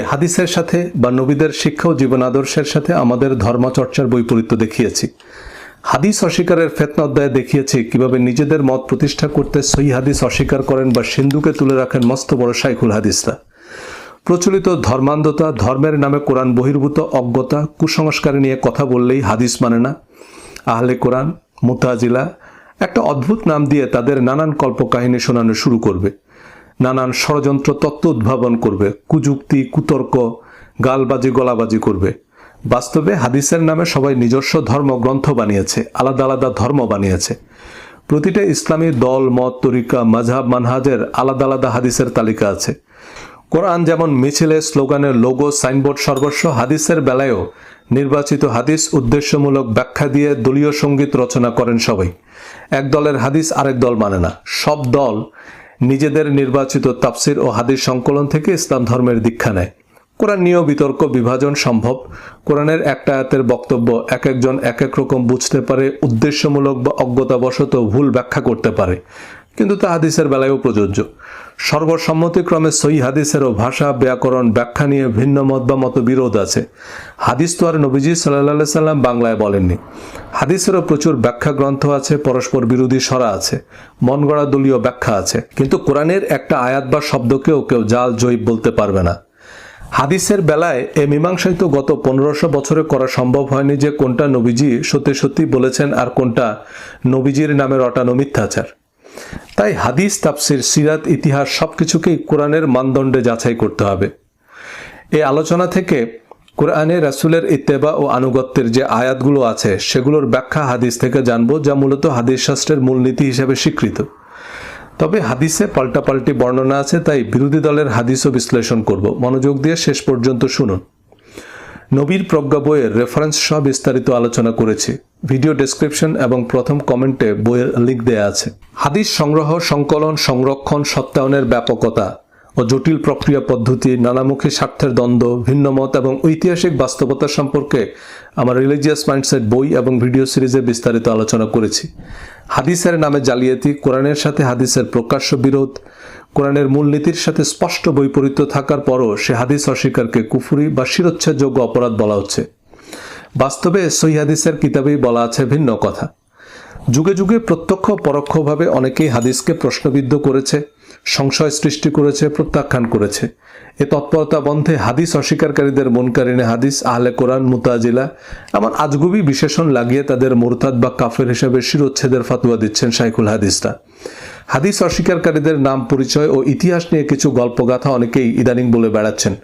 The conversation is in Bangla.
হাদিসের সাথে বা নবীদের শিক্ষা ও জীবন আদর্শের সাথে আমাদের ধর্মচর্চার বৈপরীত্য দেখিয়েছি। হাদিস অস্বীকারের ফেতনা অধ্যায়ে দেখিয়েছি কীভাবে নিজেদের মত প্রতিষ্ঠা করতে সহি হাদিস অস্বীকার করেন বা সিন্ধুকে তুলে রাখেন মস্ত বড় শাইখুল হাদিসরা। প্রচলিত ধর্মান্ধতা, ধর্মের নামে কোরআন বহির্ভূত অজ্ঞতা, কুসংস্কার নিয়ে কথা বললেই হাদিস মানে না। আহলে কোরআন, মুতাজিলা, একটা অদ্ভুত নাম দিয়ে তাদের নানান কল্পকাহিনী শোনানো শুরু করবে। নানান ষড়যন্ত্র তত্ত্ব উদ্ভাবন করবে, কুযুক্তি, কুতর্ক, গালবাজি, গলাবাজি করবে। বাস্তবে হাদিসের নামে সবাই নিজস্ব ধর্মগ্রন্থ বানিয়েছে, আলাদা আলাদা ধর্ম বানিয়েছে। প্রতিটা ইসলামী দল, মত, তরিকা মাঝহাব মানহাজের আলাদা আলাদা হাদিসের তালিকা আছে। কোরআন যেমন মিছিলে স্লোগানের লোগো, সাইনবোর্ড সর্বস্ব, হাদিসের বেলায়ও নির্বাচিত হাদিস উদ্দেশ্যমূলক ব্যাখ্যা দিয়ে দলীয় সংগীত রচনা করেন সবাই। এক দলের হাদিস আরেক দল মানে না। সব দল নিজেদের নির্বাচিত তাফসির ও হাদিস সংকলন থেকে ইসলাম ধর্মের দীক্ষা নেয়। কোরআন নিয়েও বিতর্ক, বিভাজন সম্ভব। কোরআনের একটা আয়াতের বক্তব্য এক একজন এক এক রকম বুঝতে পারে, উদ্দেশ্যমূলক বা অজ্ঞতাবশত ভুল ব্যাখ্যা করতে পারে। কিন্তু তা হাদিসের বেলায়ও প্রযোজ্য। সর্বসম্মতিক্রমে সই হাদিসেরও ভাষা, ব্যাকরণ, ব্যাখ্যা নিয়ে ভিন্ন মত বা মত বিরোধ আছে। হাদিস তো আর নবীজি সাল্লাহ সাল্লাম বাংলায় বলেননি। হাদিসেরও প্রচুর ব্যাখ্যা গ্রন্থ আছে, পরস্পর বিরোধী সরা আছে, মন গড়া দলীয় ব্যাখ্যা আছে। কিন্তু কোরআনের একটা আয়াত বা শব্দকেও কেউ জাল জয়ীব বলতে পারবে না। হাদিসের বেলায় এ মীমাংসায় তো গত পনেরোশো বছরে করা সম্ভব হয়নি যে কোনটা নবীজি সত্যি সত্যি বলেছেন আর কোনটা নবীজির নামে রটানো মিথ্যাচার। তাই হাদিস, তাফসির, সিরাত, ইতিহাস সবকিছুকেই কোরআনের মানদণ্ডে যাচাই করতে হবে। এই আলোচনা থেকে কোরআনে রাসুলের ইত্তেবা ও আনুগত্যের যে আয়াতগুলো আছে, সেগুলোর ব্যাখ্যা হাদিস থেকে জানব, যা মূলত হাদিস শাস্ত্রের মূলনীতি হিসেবে স্বীকৃত। তবে হাদিসে পাল্টাপাল্টি বর্ণনা আছে, তাই বিরোধী দলের হাদিসও বিশ্লেষণ করব। মনোযোগ দিয়ে শেষ পর্যন্ত শুনুন। নবীর প্রজ্ঞা বইয়ের রেফারেন্স সহ বিস্তারিত আলোচনা করেছি। ভিডিও ডেসক্রিপশন এবং প্রথম কমেন্টে বইয়ের লিঙ্ক দেয়া আছে। হাদিস সংগ্রহ, সংকলন, সংরক্ষণ, সত্যায়নের ব্যাপকতা। ও জটিল প্রক্রিয়া পদ্ধতি, নানামুখী স্বার্থের দ্বন্দ্ব, ভিন্নমত এবং ঐতিহাসিক বাস্তবতা সম্পর্কে আমার রিলিজিয়াস মাইন্ডসেট বই এবং ভিডিও সিরিজে বিস্তারিত আলোচনা করেছি। হাদিসের নামে জালিয়াতি, কোরআনের সাথে হাদিসের প্রকাশ্য বিরোধ, কোরআনের মূলনীতির সাথে স্পষ্ট বৈপরীত্য থাকার পরও সে হাদিস অস্বীকারকে কুফুরি বা শিরোচ্ছেদযোগ্য অপরাধ বলা হচ্ছে। বাস্তবে সহি হাদিসের কিতাবেই বলা আছে ভিন্ন কথা। যুগে যুগে প্রত্যক্ষ পরোক্ষভাবে অনেকেই হাদিসকে প্রশ্নবিদ্ধ করেছে, সংশয় সৃষ্টি করেছে, প্রত্যাখ্যান করেছে। এ তৎপরতা বন্ধে হাদিস অস্বীকারীদের মনকারিনে হাদিস, আহলে কোরআন, মুতাজিলা, এমন আজগুবি বিশেষণ লাগিয়ে তাদের মোরতাদ বা কাফের হিসেবে শিরোচ্ছেদের ফাতুয়া দিচ্ছেন শাইখুল হাদিসরা। হাদিস অস্বীকারীদের নাম, পরিচয় ও ইতিহাস নিয়ে কিছু গল্পগাথা অনেকেই ইদানিং বলে বেড়াচ্ছেন।